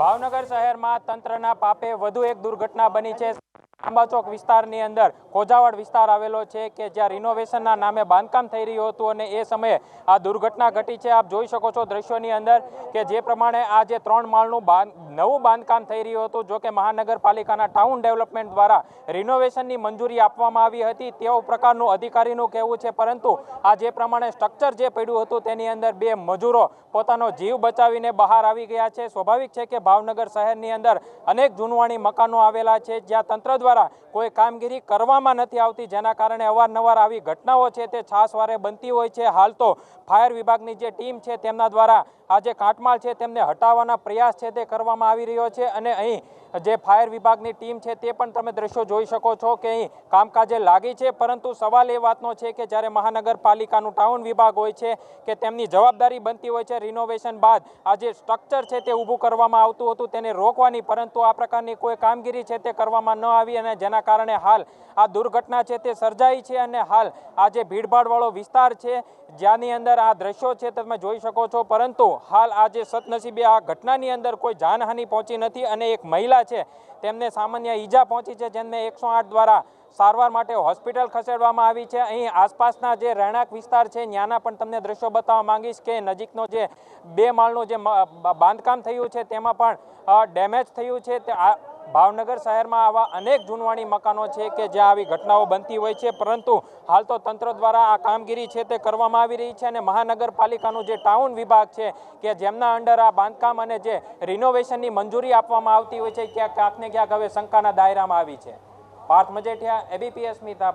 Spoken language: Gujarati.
ભાવનગર શહેરમાં તંત્રના પાપે વધુ એક દુર્ઘટના બની છે. આંબાચોક વિસ્તારની અંદર કોજાવડ વિસ્તાર આવેલો છે કે જ્યાં રિનોવેશનના નામે બાંધકામ થઈ રહ્યું હતું અને એ સમયે આ દુર્ઘટના ઘટી છે. આપ જોઈ શકો છો દ્રશ્યોની અંદર કે જે પ્રમાણે આ જે ત્રણ માળનું નવું બાંધકામ થઈ રહ્યું હતું. જો કે મહાનગરપાલિકાના ટાઉન ડેવલપમેન્ટ દ્વારા રિનોવેશનની મંજૂરી આપવામાં આવી હતી. તેવો પ્રકારનું અધિકારીનું કહેવું છે, પરંતુ આ જે પ્રમાણે સ્ટ્રક્ચર જે પડ્યું હતું તેની અંદર બે મજૂરો પોતાનો જીવ બચાવીને બહાર આવી ગયા છે. સ્વાભાવિક છે કે ભાવનગર શહેરની અંદર અનેક જૂનવાણી મકાનો આવેલા છે, જ્યાં તંત્ર દ્વારા કોઈ કામગીરી કરવામાં નથી આવતી, જેના કારણે અવારનવાર આવી ઘટનાઓ છે તે છાસવારે બનતી હોય છે. હાલ તો ફાયર વિભાગની જે ટીમ છે, તેમના દ્વારા આ જે કાટમાળ છે, તેમને હટાવવાના પ્રયાસ છે તે કરવામાં આવી રહ્યો છે અને અહીં જે ફાયર વિભાગની ટીમ છે તે પણ તમે દ્રશ્યો જોઈ શકો છો કે અહીં કામકાજે લાગી છે, પરંતુ સવાલ એ વાતનો છે કે જ્યારે મહાનગરપાલિકાનું ટાઉન વિભાગ હોય છે કે તેમની જવાબદારી બનતી હોય છે રિનોવેશન બાદ આ જે સ્ટ્રક્ચર છે તે ઊભું કરવામાં આવતું હતું, તેને રોકવાની, પરંતુ આ પ્રકારની કોઈ કામગીરી છે તે કરવામાં ન આવી અને જેના કારણે હાલ આ દુર્ઘટના છે તે સર્જાઈ છે અને હાલ આ જે ભીડભાડવાળો વિસ્તાર છે, જ્યાંની અંદર આ દ્રશ્યો છે તમે જોઈ શકો છો, પરંતુ હાલ આ જે સદનસીબે આ ઘટનાની અંદર કોઈ જાનહાનિ પહોંચી નથી અને એક મહિલા છે. તેમને સામાન્ય ઈજા પહોંચી છે જેમને એકસો દ્વારા સારવાર માટે હોસ્પિટલ ખસેડવામાં આવી છે. અહીં આસપાસના જે રહેણાંક વિસ્તાર છે, ત્યાંના પણ તમને દ્રશ્યો બતાવવા માંગીશ કે નજીકનો જે બે માળનું જે બાંધકામ થયું છે, તેમાં પણ ડેમેજ થયું છે. તે ભાવનગર શહેરમાં આવા અનેક જૂનવાણી મકાનો છે કે જ્યાં આવી ઘટનાઓ બનતી હોય છે. પરંતુ હાલ તો તંત્ર દ્વારા આ કામગીરી છે તે કરવામાં આવી રહી છે અને મહાનગરપાલિકાનું જે ટાઉન વિભાગ છે કે જેમના અંડર આ બાંધકામ અને જે રિનોવેશનની મંજૂરી આપવામાં આવતી હોય છે, ક્યાંક ક્યાંક ક્યાંક હવે શંકાના દાયરામાં આવી છે. પાર્થ મજેઠિયા એબીપી અસ્મિતા